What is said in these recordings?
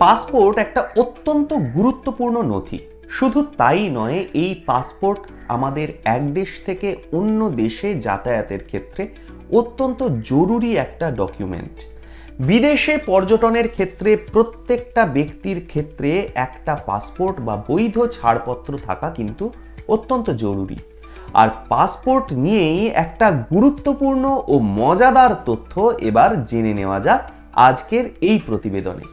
Passport একটা অত্যন্ত গুরুত্বপূর্ণ নথি। শুধু তাই নয়, এই পাসপোর্ট আমাদের এক দেশ থেকে অন্য দেশে যাতায়াতের ক্ষেত্রে অত্যন্ত জরুরি একটা ডকুমেন্ট। বিদেশে পর্যটনের ক্ষেত্রে প্রত্যেকটা ব্যক্তির ক্ষেত্রে একটা পাসপোর্ট বা বৈধ ছাড়পত্র থাকা কিন্তু অত্যন্ত জরুরি। আর পাসপোর্ট নিয়েই একটা গুরুত্বপূর্ণ ও মজাদার তথ্য এবার জেনে নেওয়া যাক আজকের এই প্রতিবেদনে।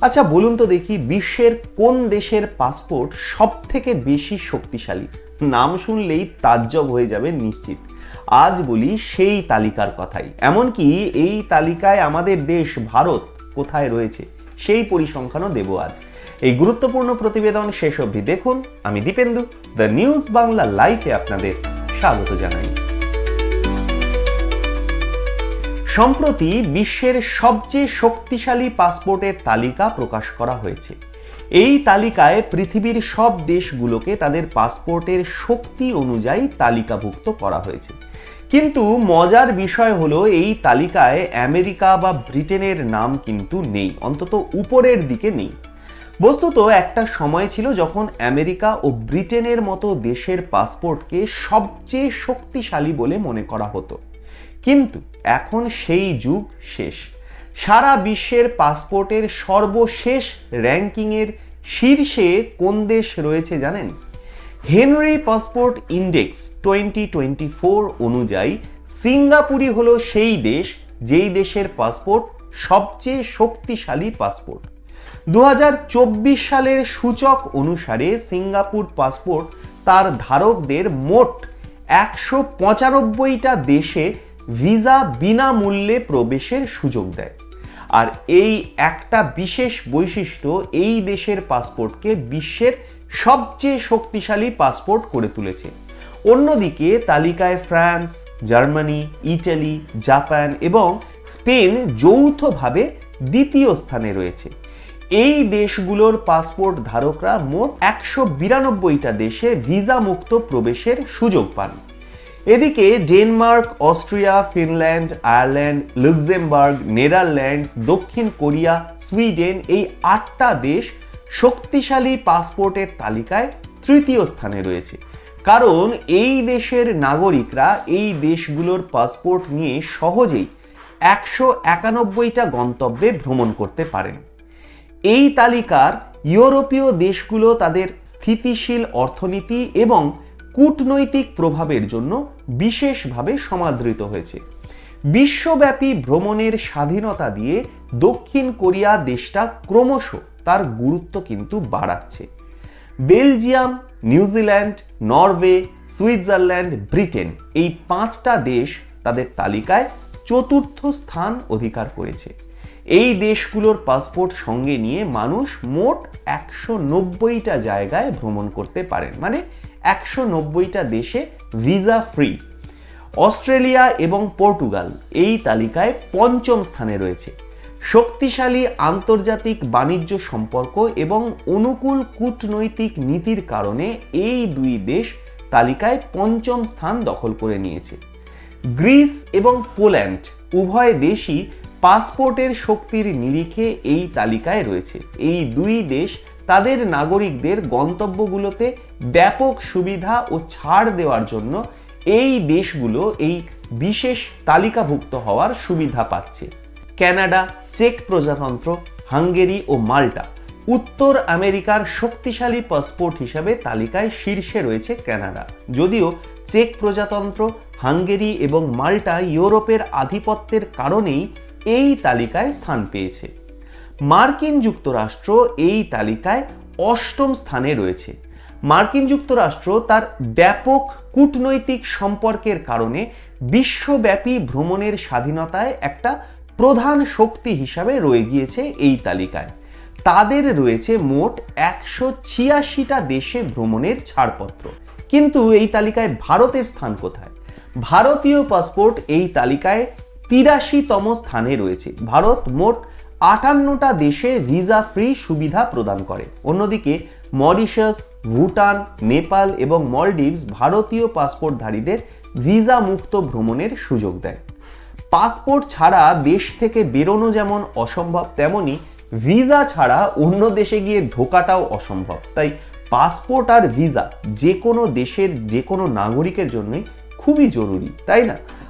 আচ্ছা বলুন তো দেখি বিশ্বের কোন দেশের পাসপোর্ট সব থেকে বেশি শক্তিশালী? নাম শুনলেই তাজ্জব হয়ে যাবে নিশ্চিত। আজ বলি সেই তালিকার কথাই। এমনকি এই তালিকায় আমাদের দেশ ভারত কোথায় রয়েছে, সেই পরিসংখ্যানও দেব আজ। এই গুরুত্বপূর্ণ প্রতিবেদন শেষ অবধি দেখুন। আমি দীপেন্দু, দ্য নিউজ বাংলা লাইফে আপনাদের স্বাগত জানাই। সম্প্রতি বিশ্বের সবচেয়ে শক্তিশালী পাসপোর্টের তালিকা প্রকাশ করা হয়েছে। এই তালিকায় পৃথিবীর সব দেশগুলোকে তাদের পাসপোর্টের শক্তি অনুযায়ী তালিকাভুক্ত করা হয়েছে। কিন্তু মজার বিষয় হলো, এই তালিকায় আমেরিকা বা ব্রিটেনের নাম কিন্তু নেই, অন্তত উপরের দিকে নেই। বস্তুত একটা সময় ছিল যখন আমেরিকা ও ব্রিটেনের মতো দেশের পাসপোর্টকে সবচেয়ে শক্তিশালী বলে মনে করা হতো। কিন্তু এখন সেই যুগ শেষ। সারা বিশ্বের পাসপোর্টের সর্বশেষ র্যাঙ্কিংয়ের শীর্ষে কোন দেশ রয়েছে জানেন? Henley passport index twenty twenty four অনুযায়ী সিঙ্গাপুরই হলো সেই দেশ যেই দেশের পাসপোর্ট সবচেয়ে শক্তিশালী পাসপোর্ট। দু হাজার চব্বিশ সালের সূচক অনুসারে সিঙ্গাপুর পাসপোর্ট তার ধারকদের মোট একশো পঁচানব্বইটা দেশে ভিসা বিনামূল্যে প্রবেশের সুযোগ দেয়। আর এই একটা বিশেষ বৈশিষ্ট্য এই দেশের পাসপোর্টকে বিশ্বের সবচেয়ে শক্তিশালী পাসপোর্ট করে তুলেছে। অন্যদিকে তালিকায় ফ্রান্স, জার্মানি, ইটালি, জাপান এবং স্পেন যৌথভাবে দ্বিতীয় স্থানে রয়েছে। এই দেশগুলোর পাসপোর্ট ধারকরা মোট একশো বিরানব্বইটা দেশে ভিসা মুক্ত প্রবেশের সুযোগ পান। এদিকে Denmark, Austria, Finland, Ireland, Luxembourg, Netherlands, দক্ষিণ কোরিয়া, সুইডেন এই আটটা দেশ শক্তিশালী পাসপোর্টের তালিকায় তৃতীয় স্থানে রয়েছে। কারণ এই দেশের নাগরিকরা এই দেশগুলোর পাসপোর্ট নিয়ে সহজেই একশো একানব্বইটা গন্তব্যে ভ্রমণ করতে পারেন। এই তালিকার ইউরোপীয় দেশগুলো তাদের স্থিতিশীল অর্থনীতি এবং কূটনৈতিক প্রভাবের জন্য বিশেষভাবে সমাদৃত হয়েছে। বিশ্বব্যাপী ভ্রমণের স্বাধীনতা দিয়ে দক্ষিণ কোরিয়া দেশটা ক্রমশ তার গুরুত্ব কিন্তু বাড়াচ্ছে। Belgium New Zealand Norway, Switzerland, Britain এই পাঁচটা দেশ তাদের তালিকায় চতুর্থ স্থান অধিকার করেছে। এই দেশগুলোর পাসপোর্ট সঙ্গে নিয়ে মানুষ মোট একশো নব্বইটা জায়গায় ভ্রমণ করতে পারেন। মানে একশো নব্বইটা দেশে ভিসা ফ্রি। অস্ট্রেলিয়া এবং পর্তুগাল এই তালিকায় পঞ্চম স্থানে রয়েছে। শক্তিশালী আন্তর্জাতিক বাণিজ্য সম্পর্ক এবং অনুকূল কূটনৈতিক নীতির কারণে এই দুই দেশ তালিকায় পঞ্চম স্থান দখল করে নিয়েছে। গ্রিস এবং পোল্যান্ড উভয় দেশই পাসপোর্টের শক্তির নিরিখে এই তালিকায় রয়েছে। এই দুই দেশ তাদের নাগরিকদের গন্তব্যগুলোতে ব্যাপক সুবিধা ও ছাড় দেওয়ার জন্য এই দেশগুলো এই বিশেষ তালিকাভুক্ত হওয়ার সুবিধা পাচ্ছে। ক্যানাডা, চেক প্রজাতন্ত্র, হাঙ্গেরি ও মাল্টা উত্তর আমেরিকার শক্তিশালী পাসপোর্ট হিসাবে তালিকায় শীর্ষে রয়েছে কানাডা যদিও চেক প্রজাতন্ত্র, হাঙ্গেরি এবং মাল্টা ইউরোপের আধিপত্যের কারণেই এই তালিকায় স্থান পেয়েছে। মার্কিন যুক্তরাষ্ট্র এই তালিকায় অষ্টম স্থানে রয়েছে। মার্কিন যুক্তরাষ্ট্র তার ব্যাপক কূটনৈতিক সম্পর্কের কারণে বিশ্বব্যাপী ভ্রমণের স্বাধীনতায় একটা প্রধান শক্তি হিসাবে রয়ে গিয়েছে এই তালিকায়। তাদের রয়েছে মোট একশো ছিয়াশিটা দেশে ভ্রমণের ছাড়পত্র। কিন্তু এই তালিকায় ভারতের স্থান কোথায়? ভারতীয় পাসপোর্ট এই তালিকায় তিরাশিতম স্থানে রয়েছে। ভারত মোট আটান্নটা দেশে ভিসা ফ্রি সুবিধা প্রদান করে। অন্যদিকে, মরিশাস, ভুটান, নেপাল এবং মলডিভস ভারতীয় পাসপোর্টধারীদের ভিসা মুক্ত ভ্রমণের সুযোগ দেয়। পাসপোর্ট ছাড়া দেশ থেকে বেরোনো যেমন অসম্ভব, তেমনি ভিসা ছাড়া অন্য দেশে গিয়ে ঢোকাটাও অসম্ভব। তাই পাসপোর্ট আর ভিসা যে কোনো দেশের যে কোনো নাগরিকের জন্যই খুবই জরুরি, তাই না?